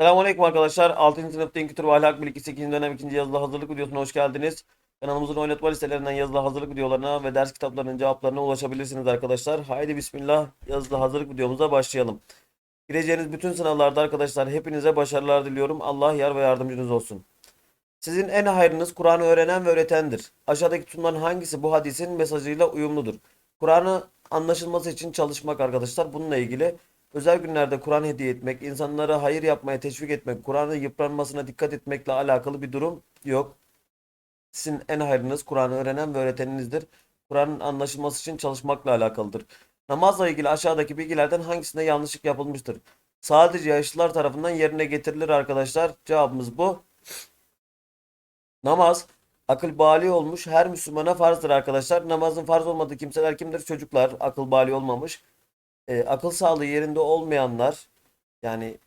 Selamünaleyküm arkadaşlar. 6. sınıf Din Kültür ve Ahlak Bilgisi 2. dönem 2. yazılı hazırlık videosuna hoş geldiniz. Kanalımızın oynatma listelerinden yazılı hazırlık videolarına ve ders kitaplarının cevaplarına ulaşabilirsiniz arkadaşlar. Haydi bismillah yazılı hazırlık videomuza başlayalım. Gireceğiniz bütün sınavlarda arkadaşlar hepinize başarılar diliyorum. Allah yar ve yardımcınız olsun. Sizin en hayrınız Kur'an'ı öğrenen ve öğretendir. Aşağıdaki tutumların hangisi bu hadisin mesajıyla uyumludur? Kur'an'ı anlaşılması için çalışmak arkadaşlar. Bununla ilgili özel günlerde Kur'an hediye etmek, insanlara hayır yapmaya teşvik etmek, Kur'an'ın yıpranmasına dikkat etmekle alakalı bir durum yok. Sizin en hayrınız Kur'an'ı öğrenen ve öğreteninizdir. Kur'an'ın anlaşılması için çalışmakla alakalıdır. Namazla ilgili aşağıdaki bilgilerden hangisinde yanlışlık yapılmıştır? Sadece yaşlılar tarafından yerine getirilir arkadaşlar. Cevabımız bu. Namaz akıl bali olmuş her Müslümana farzdır arkadaşlar. Namazın farz olmadığı kimseler kimdir? Çocuklar akıl bali olmamış. E, akıl sağlığı yerinde olmayanlar yani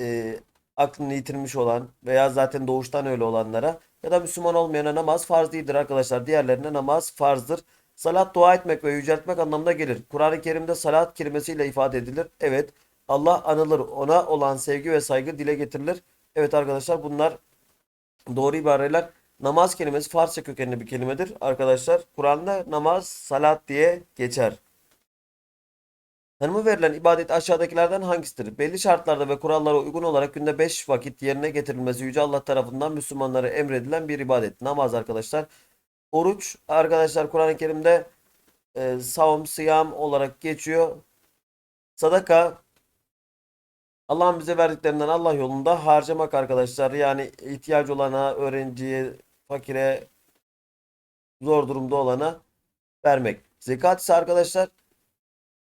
e, aklını yitirmiş olan veya zaten doğuştan öyle olanlara ya da Müslüman olmayana namaz farz değildir arkadaşlar. Diğerlerine namaz farzdır. Salat dua etmek ve yüceltmek anlamına gelir. Kur'an-ı Kerim'de salat kelimesiyle ifade edilir. Evet. Allah anılır. Ona olan sevgi ve saygı dile getirilir. Evet arkadaşlar bunlar doğru ibareler. Namaz kelimesi Farsça kökenli bir kelimedir arkadaşlar. Kur'an'da namaz salat diye geçer. Tanımı verilen ibadet aşağıdakilerden hangisidir? Belli şartlarda ve kurallara uygun olarak günde 5 vakit yerine getirilmesi Yüce Allah tarafından Müslümanlara emredilen bir ibadet. Namaz arkadaşlar. Oruç arkadaşlar Kur'an-ı Kerim'de e, savun, sıyam olarak geçiyor. Sadaka Allah'ın bize verdiklerinden Allah yolunda harcamak arkadaşlar. Yani ihtiyacı olana, öğrenciye, fakire, zor durumda olana vermek. Zekat ise arkadaşlar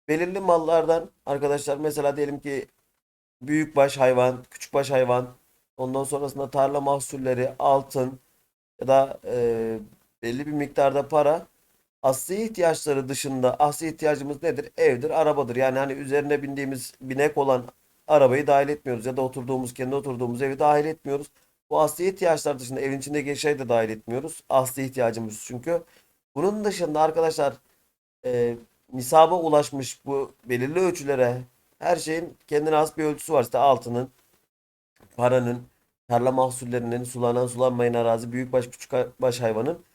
belirli mallardan arkadaşlar mesela diyelim ki büyükbaş hayvan, küçükbaş hayvan, ondan sonrasında tarla mahsulleri, altın ya da e, belli bir miktarda para asli ihtiyaçları dışında asli ihtiyacımız nedir? Evdir, arabadır. Yani hani üzerine bindiğimiz binek olan arabayı dahil etmiyoruz ya da oturduğumuz, kendi oturduğumuz evi dahil etmiyoruz. Bu asli ihtiyaçlar dışında evin içindeki şeyi de dahil etmiyoruz. Asli ihtiyacımız çünkü. Bunun dışında arkadaşlar e, nisaba ulaşmış bu belirli ölçülere her şeyin kendine has bir ölçüsü var. İşte altının, paranın, tarla mahsullerinin, sulanan sulanmayan arazi, büyükbaş küçükbaş hayvanın.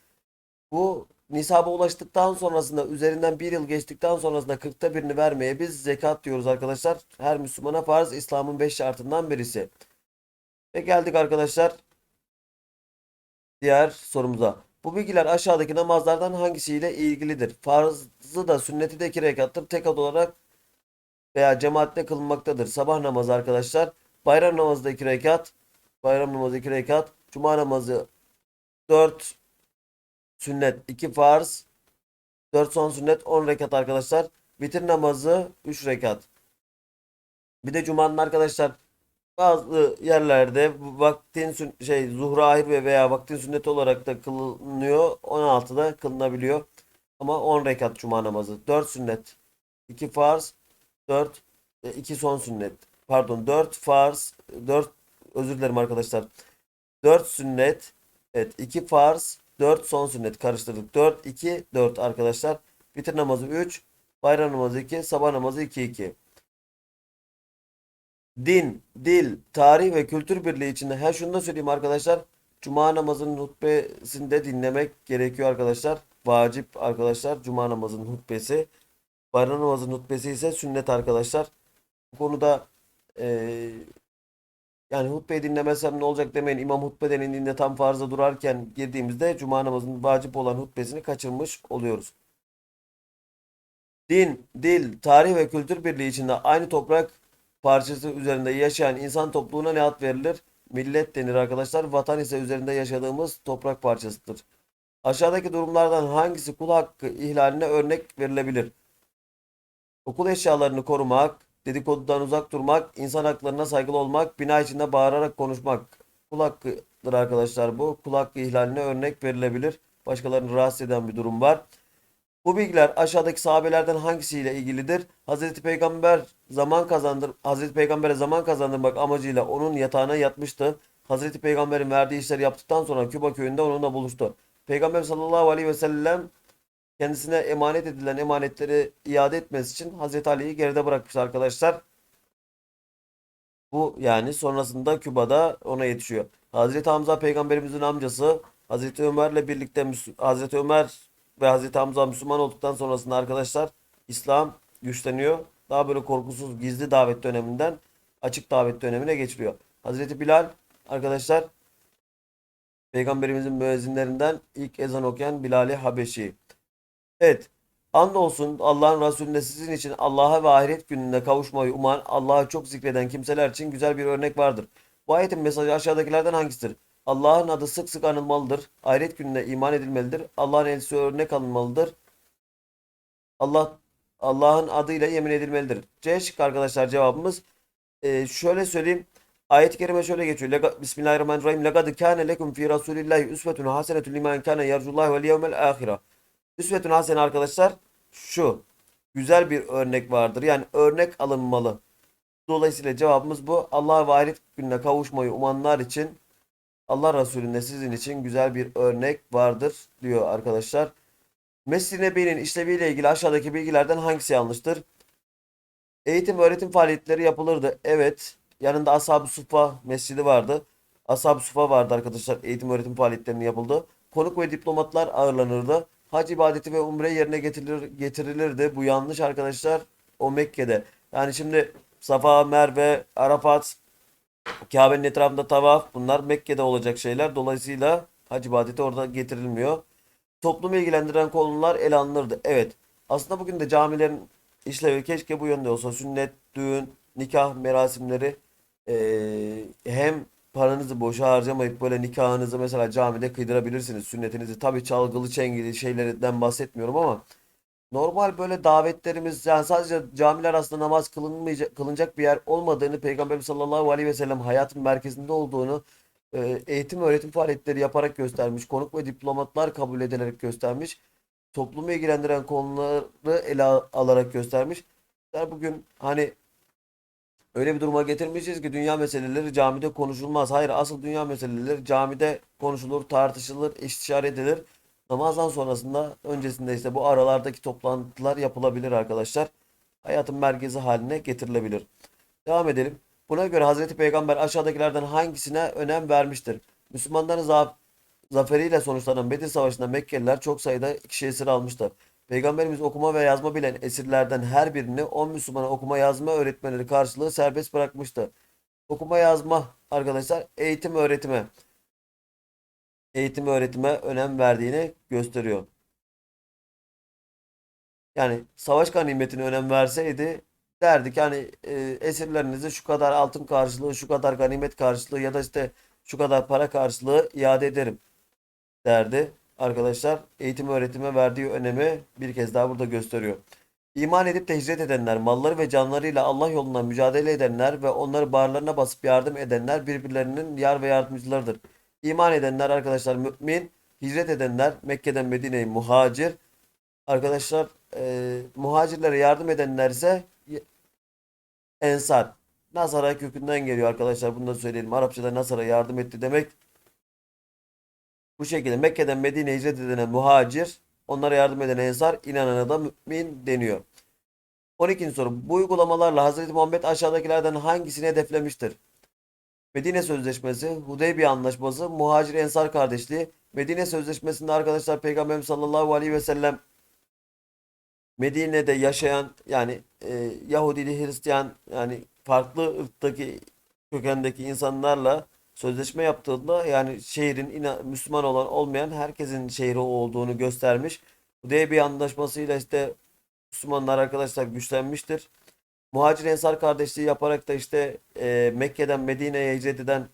Bu nisaba ulaştıktan sonrasında üzerinden bir yıl geçtikten sonrasında kırkta birini vermeye biz zekat diyoruz arkadaşlar. Her Müslümana farz İslam'ın beş şartından birisi. Ve geldik arkadaşlar diğer sorumuza. Bu bilgiler aşağıdaki namazlardan hangisiyle ilgilidir? Farzı da sünneti de iki rekattır. Tek ad olarak veya cemaatle kılınmaktadır. Sabah namazı arkadaşlar. Bayram namazı da iki rekat. Bayram namazı iki rekat. Cuma namazı dört sünnet iki farz. Dört son sünnet on rekat arkadaşlar. Vitir namazı üç rekat. Bir de cumanın arkadaşlar bazı yerlerde vaktin şey zuhra ahir ve veya vaktin sünneti olarak da kılınıyor. 16'da kılınabiliyor. Ama 10 rekat cuma namazı. 4 sünnet. 2 farz. 4 2 son sünnet. Pardon 4 farz. 4 özür dilerim arkadaşlar. 4 sünnet. Evet 2 farz. 4 son sünnet karıştırdık. 4 2 4 arkadaşlar. Vitir namazı 3. Bayram namazı 2. Sabah namazı 2 2. Din, dil, tarih ve kültür birliği içinde her şunu da söyleyeyim arkadaşlar. Cuma namazının hutbesinde dinlemek gerekiyor arkadaşlar. Vacip arkadaşlar cuma namazının hutbesi. Bayram namazının hutbesi ise sünnet arkadaşlar. Bu konuda eee, yani hutbeyi dinlemezsem ne olacak demeyin. İmam hutbe denildiğinde tam farza durarken girdiğimizde cuma namazının vacip olan hutbesini kaçırmış oluyoruz. Din, dil, tarih ve kültür birliği içinde aynı toprak parçası üzerinde yaşayan insan topluluğuna ne ad verilir? Millet denir arkadaşlar. Vatan ise üzerinde yaşadığımız toprak parçasıdır. Aşağıdaki durumlardan hangisi kul hakkı ihlaline örnek verilebilir? Okul eşyalarını korumak, dedikodudan uzak durmak, insan haklarına saygılı olmak, bina içinde bağırarak konuşmak. Kul hakkıdır arkadaşlar bu. Kul hakkı ihlaline örnek verilebilir. Başkalarını rahatsız eden bir durum var. Bu bilgiler aşağıdaki sahabelerden hangisiyle ilgilidir? Hazreti Peygamber zaman kazandır Hazreti Peygamber'e zaman kazandırmak amacıyla onun yatağına yatmıştı. Hazreti Peygamber'in verdiği işleri yaptıktan sonra Küba köyünde onunla buluştu. Peygamber sallallahu aleyhi ve sellem kendisine emanet edilen emanetleri iade etmesi için Hazreti Ali'yi geride bırakmış arkadaşlar. Bu yani sonrasında Küba'da ona yetişiyor. Hazreti Hamza peygamberimizin amcası Hazreti Ömer'le birlikte Hazreti Ömer ve Hazreti Hamza Müslüman olduktan sonrasında arkadaşlar İslam güçleniyor. Daha böyle korkusuz gizli davet döneminden açık davet dönemine geçiliyor. Hazreti Bilal arkadaşlar peygamberimizin müezzinlerinden ilk ezan okuyan Bilal-i Habeşi. Evet. Andolsun Allah'ın Resulüne sizin için Allah'a ve ahiret gününe kavuşmayı uman, Allah'ı çok zikreden kimseler için güzel bir örnek vardır. Bu ayetin mesajı aşağıdakilerden hangisidir? Allah'ın adı sık sık anılmalıdır. Ahiret gününe iman edilmelidir. Allah'ın elçisi örnek alınmalıdır. Allah Allah'ın adıyla yemin edilmelidir. C şıkkı arkadaşlar cevabımız. Ee, şöyle söyleyeyim. Ayet-i kerime şöyle geçiyor. Bismillahirrahmanirrahim. Lekad kâne lekum fî Rasûlillâhi üsvetun hasenetun limen kâne yercullâhi vel yevmel âhire. Üsvetun hasene arkadaşlar şu. Güzel bir örnek vardır. Yani örnek alınmalı. Dolayısıyla cevabımız bu. Allah ve ahiret gününe kavuşmayı umanlar için Allah Resulü'nde sizin için güzel bir örnek vardır diyor arkadaşlar. Mescid-i Nebi'nin işleviyle ilgili aşağıdaki bilgilerden hangisi yanlıştır? Eğitim öğretim faaliyetleri yapılırdı. Evet. Yanında Ashab-ı Suffa mescidi vardı. Ashab-ı Suffa vardı arkadaşlar. Eğitim öğretim faaliyetlerinin yapıldı. Konuk ve diplomatlar ağırlanırdı. Hac ibadeti ve umre yerine getirilir, getirilirdi. Bu yanlış arkadaşlar. O Mekke'de. Yani şimdi Safa, Merve, Arafat, Kabe'nin etrafında tavaf bunlar Mekke'de olacak şeyler. Dolayısıyla hac ibadeti orada getirilmiyor. Toplumu ilgilendiren konular ele alınırdı. Evet. Aslında bugün de camilerin işlevi keşke bu yönde olsa. Sünnet, düğün, nikah merasimleri eee, hem paranızı boşa harcamayıp böyle nikahınızı mesela camide kıydırabilirsiniz. Sünnetinizi tabii çalgılı çengeli şeylerden bahsetmiyorum ama normal böyle davetlerimiz yani sadece camiler aslında namaz kılınmayacak, kılınacak bir yer olmadığını Peygamberimiz sallallahu aleyhi ve sellem hayatın merkezinde olduğunu e, eğitim öğretim faaliyetleri yaparak göstermiş. Konuk ve diplomatlar kabul edilerek göstermiş. Toplumu ilgilendiren konuları ele al- alarak göstermiş. Yani bugün hani öyle bir duruma getirmişiz ki dünya meseleleri camide konuşulmaz. Hayır, asıl dünya meseleleri camide konuşulur, tartışılır, istişare edilir. Namazdan sonrasında, öncesinde işte bu aralardaki toplantılar yapılabilir arkadaşlar. Hayatın merkezi haline getirilebilir. Devam edelim. Buna göre Hazreti Peygamber aşağıdakilerden hangisine önem vermiştir? Müslümanların za- zaferiyle sonuçlanan Bedir Savaşı'nda Mekkeliler çok sayıda kişi esir almıştı. Peygamberimiz okuma ve yazma bilen esirlerden her birini 10 Müslümana okuma yazma öğretmenleri karşılığı serbest bırakmıştı. Okuma yazma arkadaşlar eğitim öğretime eğitim öğretime önem verdiğini gösteriyor. Yani savaş ganimetine önem verseydi derdik yani e, esirlerinizi şu kadar altın karşılığı, şu kadar ganimet karşılığı ya da işte şu kadar para karşılığı iade ederim derdi. Arkadaşlar eğitim öğretime verdiği önemi bir kez daha burada gösteriyor. İman edip de hicret edenler, malları ve canlarıyla Allah yolunda mücadele edenler ve onları bağırlarına basıp yardım edenler birbirlerinin yar ve yardımcılarıdır. İman edenler arkadaşlar mümin, hicret edenler Mekke'den Medine'ye muhacir. Arkadaşlar e, muhacirlere yardım edenler ise ensar. Nasara kökünden geliyor arkadaşlar. Bunu da söyleyelim. Arapçada Nasara yardım etti demek. Bu şekilde Mekke'den Medine'ye hicret edene muhacir, onlara yardım eden ensar, inanana da mümin deniyor. 12. soru. Bu uygulamalarla Hz. Muhammed aşağıdakilerden hangisini hedeflemiştir? Medine Sözleşmesi, Hudeybiye Anlaşması, Muhacir Ensar Kardeşliği. Medine Sözleşmesi'nde arkadaşlar Peygamberimiz sallallahu aleyhi ve sellem Medine'de yaşayan yani e, Yahudili, Hristiyan yani farklı ırktaki kökendeki insanlarla sözleşme yaptığında yani şehrin ina- Müslüman olan olmayan herkesin şehri olduğunu göstermiş. Hudeybiye Anlaşması'yla işte Müslümanlar arkadaşlar güçlenmiştir. Muhacir Ensar kardeşliği yaparak da işte e, Mekke'den Medine'ye hicret eden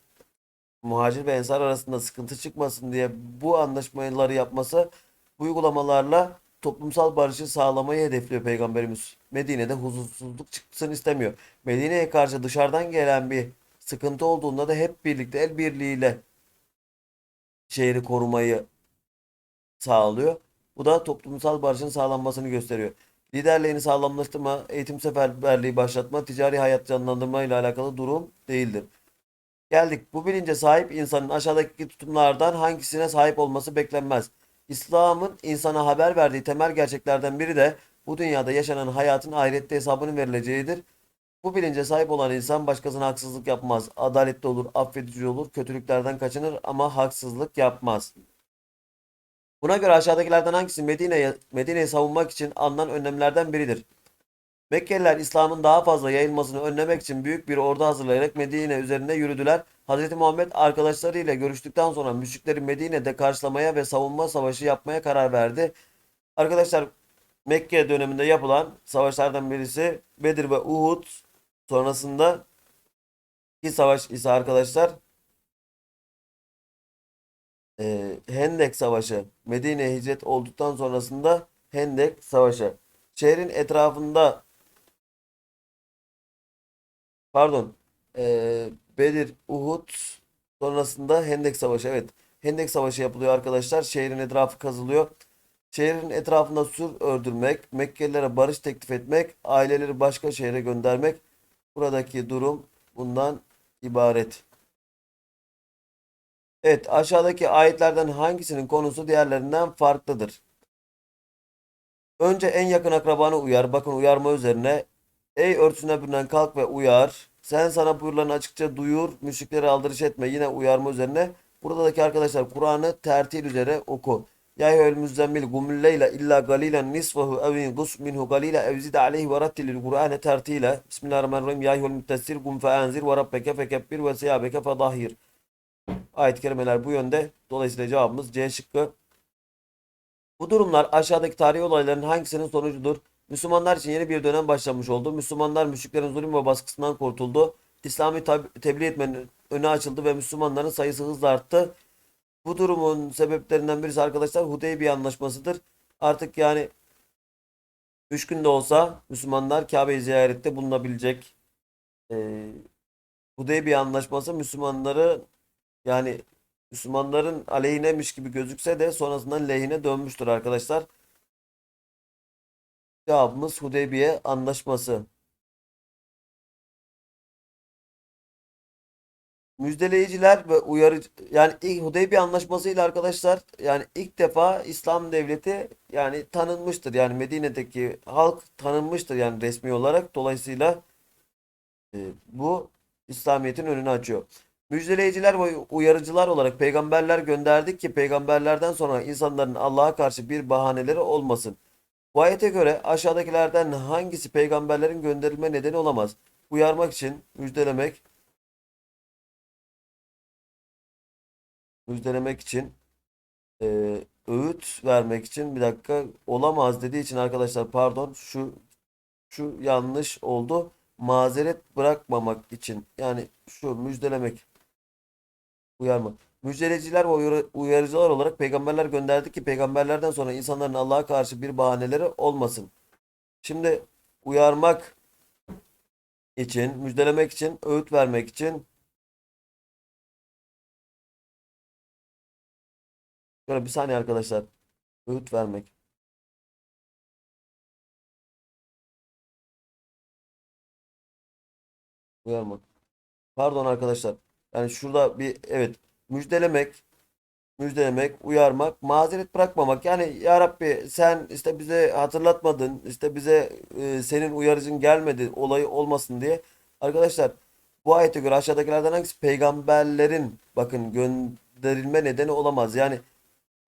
muhacir ve ensar arasında sıkıntı çıkmasın diye bu anlaşmaları yapması uygulamalarla toplumsal barışı sağlamayı hedefliyor Peygamberimiz. Medine'de huzursuzluk çıksın istemiyor. Medine'ye karşı dışarıdan gelen bir sıkıntı olduğunda da hep birlikte el birliğiyle şehri korumayı sağlıyor. Bu da toplumsal barışın sağlanmasını gösteriyor. Liderliğini sağlamlaştırma, eğitim seferberliği başlatma, ticari hayat canlandırma ile alakalı durum değildir. Geldik. Bu bilince sahip insanın aşağıdaki tutumlardan hangisine sahip olması beklenmez. İslam'ın insana haber verdiği temel gerçeklerden biri de bu dünyada yaşanan hayatın ahirette hesabının verileceğidir. Bu bilince sahip olan insan başkasına haksızlık yapmaz. Adaletli olur, affedici olur, kötülüklerden kaçınır ama haksızlık yapmaz. Buna göre aşağıdakilerden hangisi Medine'ye Medine'yi savunmak için alınan önlemlerden biridir? Mekkeliler İslam'ın daha fazla yayılmasını önlemek için büyük bir ordu hazırlayarak Medine üzerine yürüdüler. Hz. Muhammed arkadaşlarıyla görüştükten sonra müşrikleri Medine'de karşılamaya ve savunma savaşı yapmaya karar verdi. Arkadaşlar Mekke döneminde yapılan savaşlardan birisi Bedir ve Uhud sonrasında ki savaş ise arkadaşlar e, Hendek Savaşı. Medine'ye hicret olduktan sonrasında Hendek Savaşı. Şehrin etrafında pardon e, Bedir, Uhud sonrasında Hendek Savaşı. Evet. Hendek Savaşı yapılıyor arkadaşlar. Şehrin etrafı kazılıyor. Şehrin etrafında sur ördürmek, Mekkelilere barış teklif etmek, aileleri başka şehre göndermek. Buradaki durum bundan ibaret. Evet, aşağıdaki ayetlerden hangisinin konusu diğerlerinden farklıdır? Önce en yakın akrabanı uyar. Bakın uyarma üzerine. Ey örtüsüne bürünen kalk ve uyar. Sen sana buyurularını açıkça duyur. Müşriklere aldırış etme. Yine uyarma üzerine. Buradaki arkadaşlar Kur'an'ı tertil üzere oku. Ya eyyuhel müzzemmil leyle illa galilen nisfahu ev inqus minhu galila ev zid aleyhi ve rattilil Kur'ane tertila. Bismillahirrahmanirrahim. Ya eyyuhel müttessir gum fe ve rabbeke fekebbir ve siyabeke fedahhir. Ayet-i kerimeler bu yönde. Dolayısıyla cevabımız C şıkkı. Bu durumlar aşağıdaki tarihi olayların hangisinin sonucudur? Müslümanlar için yeni bir dönem başlamış oldu. Müslümanlar müşriklerin zulüm ve baskısından kurtuldu. İslami tebliğ etmenin önü açıldı ve Müslümanların sayısı hızla arttı. Bu durumun sebeplerinden birisi arkadaşlar Hudeybiye Anlaşması'dır. Artık yani 3 günde olsa Müslümanlar Kabe'yi ziyarette bulunabilecek. Ee, Hudeybiye Anlaşması Müslümanları yani Müslümanların aleyhinemiş gibi gözükse de sonrasında lehine dönmüştür arkadaşlar. Cevabımız Hudeybiye Anlaşması. Müjdeleyiciler ve uyarıcı yani ilk Hudeybiye Anlaşması ile arkadaşlar yani ilk defa İslam devleti yani tanınmıştır. Yani Medine'deki halk tanınmıştır yani resmi olarak. Dolayısıyla e, bu İslamiyet'in önünü açıyor. Müjdeleyiciler ve uyarıcılar olarak peygamberler gönderdik ki peygamberlerden sonra insanların Allah'a karşı bir bahaneleri olmasın. Bu ayete göre aşağıdakilerden hangisi peygamberlerin gönderilme nedeni olamaz? Uyarmak için, müjdelemek, müjdelemek için, e, öğüt vermek için bir dakika olamaz dediği için arkadaşlar pardon şu şu yanlış oldu. Mazeret bırakmamak için yani şu müjdelemek uyarma. Müjdeleciler ve uyarı- uyarıcılar olarak peygamberler gönderdik ki peygamberlerden sonra insanların Allah'a karşı bir bahaneleri olmasın. Şimdi uyarmak için, müjdelemek için, öğüt vermek için Şöyle bir saniye arkadaşlar. Öğüt vermek. Uyarmak. Pardon arkadaşlar. Yani şurada bir evet müjdelemek, müjdelemek, uyarmak, mazeret bırakmamak. Yani ya Rabbi sen işte bize hatırlatmadın, işte bize e, senin uyarıcın gelmedi olayı olmasın diye. Arkadaşlar bu ayete göre aşağıdakilerden hangisi peygamberlerin bakın gönderilme nedeni olamaz. Yani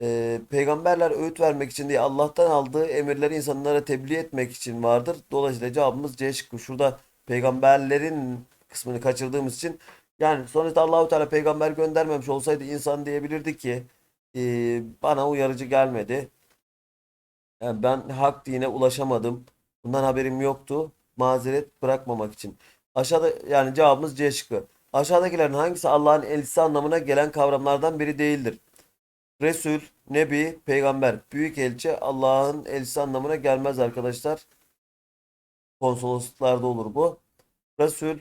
e, peygamberler öğüt vermek için değil Allah'tan aldığı emirleri insanlara tebliğ etmek için vardır. Dolayısıyla cevabımız C şıkkı. Şurada peygamberlerin kısmını kaçırdığımız için yani sonuçta Allahu Teala peygamber göndermemiş olsaydı insan diyebilirdi ki e, bana uyarıcı gelmedi. Yani ben hak dine ulaşamadım. Bundan haberim yoktu. Mazeret bırakmamak için. Aşağıda yani cevabımız C şıkkı. Aşağıdakilerin hangisi Allah'ın elçisi anlamına gelen kavramlardan biri değildir? Resul, Nebi, Peygamber. Büyük elçi Allah'ın elçisi anlamına gelmez arkadaşlar. Konsolosluklarda olur bu. Resul,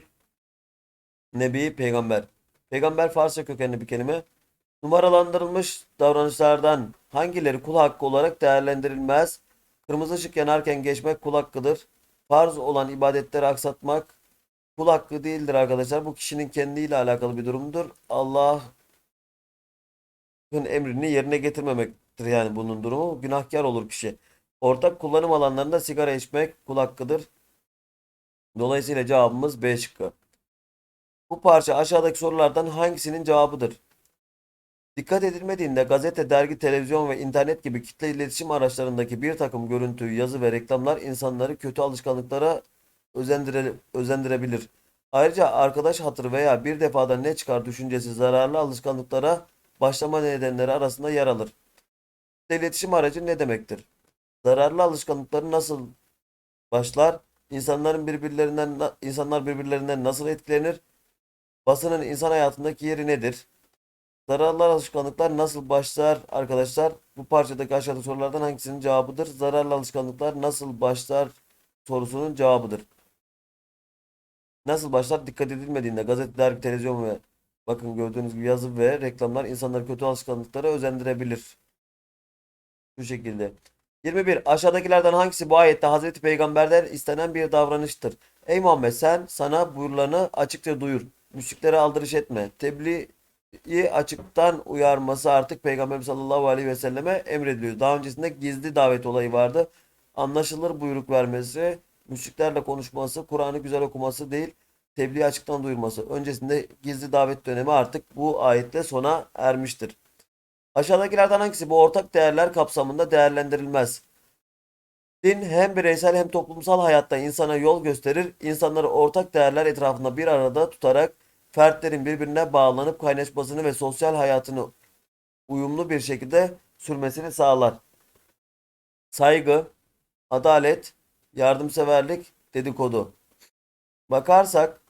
Nebi, Peygamber. Peygamber Farsça kökenli bir kelime. Numaralandırılmış davranışlardan hangileri kul hakkı olarak değerlendirilmez? Kırmızı ışık yanarken geçmek kul hakkıdır. Farz olan ibadetleri aksatmak kul hakkı değildir arkadaşlar. Bu kişinin kendiyle alakalı bir durumdur. Allah emrini yerine getirmemektir yani bunun durumu. Günahkar olur kişi. Ortak kullanım alanlarında sigara içmek kul hakkıdır. Dolayısıyla cevabımız B şıkkı. Bu parça aşağıdaki sorulardan hangisinin cevabıdır? Dikkat edilmediğinde gazete, dergi, televizyon ve internet gibi kitle iletişim araçlarındaki bir takım görüntü, yazı ve reklamlar insanları kötü alışkanlıklara özendire, özendirebilir. Ayrıca arkadaş hatırı veya bir defada ne çıkar düşüncesi zararlı alışkanlıklara başlama nedenleri arasında yer alır. Kitle iletişim aracı ne demektir? Zararlı alışkanlıkları nasıl başlar? İnsanların birbirlerinden insanlar birbirlerinden nasıl etkilenir? Basının insan hayatındaki yeri nedir? Zararlı alışkanlıklar nasıl başlar arkadaşlar? Bu parçadaki aşağıdaki sorulardan hangisinin cevabıdır? Zararlı alışkanlıklar nasıl başlar sorusunun cevabıdır. Nasıl başlar? Dikkat edilmediğinde gazete, dergi, televizyon ve bakın gördüğünüz gibi yazı ve reklamlar insanları kötü alışkanlıklara özendirebilir. Bu şekilde. 21. Aşağıdakilerden hangisi bu ayette Hazreti Peygamber'den istenen bir davranıştır? Ey Muhammed sen sana buyurulanı açıkça duyur. Müşriklere aldırış etme. Tebliği açıktan uyarması artık Peygamber sallallahu aleyhi ve selleme emrediliyor. Daha öncesinde gizli davet olayı vardı. Anlaşılır buyruk vermesi, müşriklerle konuşması, Kur'an'ı güzel okuması değil, tebliği açıktan duyurması. Öncesinde gizli davet dönemi artık bu ayetle sona ermiştir. Aşağıdakilerden hangisi bu ortak değerler kapsamında değerlendirilmez? Din hem bireysel hem toplumsal hayatta insana yol gösterir. İnsanları ortak değerler etrafında bir arada tutarak fertlerin birbirine bağlanıp kaynaşmasını ve sosyal hayatını uyumlu bir şekilde sürmesini sağlar. Saygı, adalet, yardımseverlik, dedikodu. Bakarsak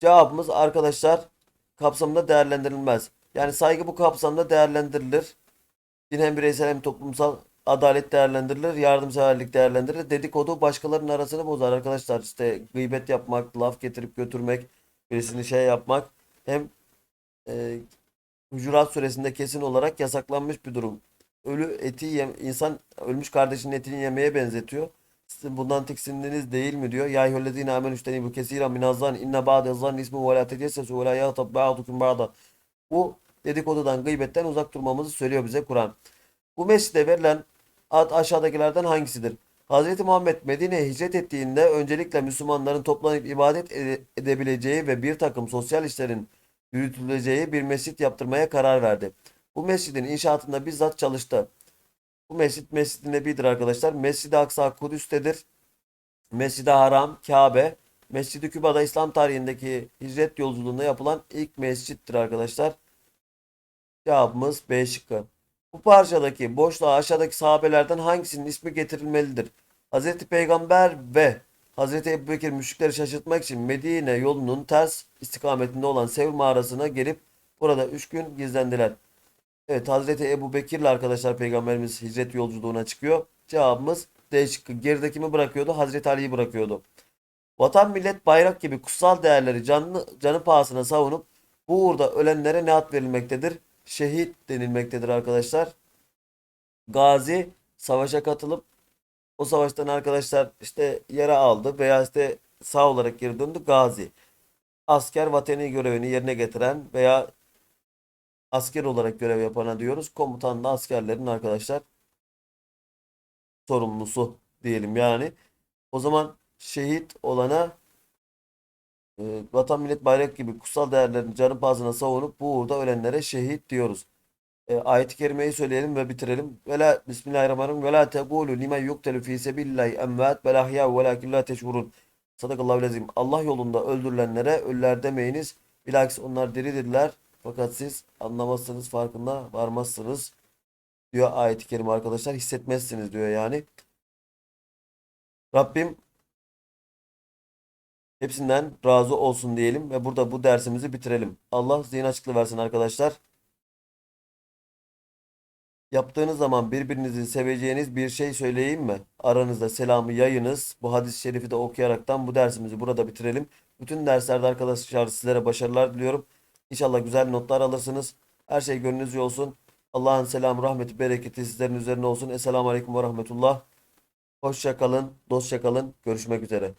cevabımız arkadaşlar kapsamında değerlendirilmez. Yani saygı bu kapsamda değerlendirilir. Din hem bireysel hem toplumsal adalet değerlendirilir, yardımseverlik değerlendirilir. Dedikodu başkalarının arasını bozar arkadaşlar. İşte gıybet yapmak, laf getirip götürmek, birisini şey yapmak hem e, Hucurat suresinde kesin olarak yasaklanmış bir durum. Ölü eti yem, insan ölmüş kardeşinin etini yemeye benzetiyor. Sizin bundan tiksindiniz değil mi diyor. Ya eyyühellezine amenü bu kesiren minazzan inne ba'de zan ismi ve la tecessesu ve la yağtab ba'dukum ba'da. Bu dedikodudan, gıybetten uzak durmamızı söylüyor bize Kur'an. Bu mescide verilen ad aşağıdakilerden hangisidir? Hz. Muhammed Medine'ye hicret ettiğinde öncelikle Müslümanların toplanıp ibadet ede- edebileceği ve bir takım sosyal işlerin yürütüleceği bir mescit yaptırmaya karar verdi. Bu mescidin inşaatında bizzat çalıştı. Bu mescit Mescid-i arkadaşlar. Mescid-i Aksa Kudüs'tedir. Mescid-i Haram, Kabe, Mescid-i Küba'da İslam tarihindeki hicret yolculuğunda yapılan ilk mescittir arkadaşlar. Cevabımız B şıkkı. Bu parçadaki boşluğa aşağıdaki sahabelerden hangisinin ismi getirilmelidir? Hazreti Peygamber ve Hazreti Ebubekir müşrikleri şaşırtmak için Medine yolunun ters istikametinde olan Sevr mağarasına gelip burada üç gün gizlendiler. Evet Hazreti Ebu Bekir'le arkadaşlar Peygamberimiz hicret yolculuğuna çıkıyor. Cevabımız D şıkkı. Geride kimi bırakıyordu? Hazreti Ali'yi bırakıyordu. Vatan, millet, bayrak gibi kutsal değerleri canlı, canı pahasına savunup bu uğurda ölenlere ne ad verilmektedir? Şehit denilmektedir arkadaşlar. Gazi savaşa katılıp o savaştan arkadaşlar işte yara aldı veya işte sağ olarak geri döndü. Gazi. Asker vatani görevini yerine getiren veya asker olarak görev yapana diyoruz. Komutan da askerlerin arkadaşlar sorumlusu diyelim yani. O zaman şehit olana e, vatan millet bayrak gibi kutsal değerlerin canı pahasına savunup bu uğurda ölenlere şehit diyoruz. E, ayet-i kerimeyi söyleyelim ve bitirelim. Ve la Bismillahirrahmanirrahim. Ve la tegulu limen yuktelu fi sebilillahi emvat ve lahya ve lakin la teşurun. Sadakallahu lezim. Allah yolunda öldürülenlere ölüler demeyiniz. Bilakis onlar diridirler. Fakat siz anlamazsınız, farkında varmazsınız diyor ayet-i kerime arkadaşlar. Hissetmezsiniz diyor yani. Rabbim hepsinden razı olsun diyelim ve burada bu dersimizi bitirelim. Allah zihin açıklığı versin arkadaşlar. Yaptığınız zaman birbirinizi seveceğiniz bir şey söyleyeyim mi? Aranızda selamı yayınız. Bu hadis-i şerifi de okuyaraktan bu dersimizi burada bitirelim. Bütün derslerde arkadaşlar sizlere başarılar diliyorum. İnşallah güzel notlar alırsınız. Her şey gönlünüzce olsun. Allah'ın selamı, rahmeti, bereketi sizlerin üzerine olsun. Esselamu Aleyküm ve Rahmetullah. Hoşça kalın. Görüşmek üzere.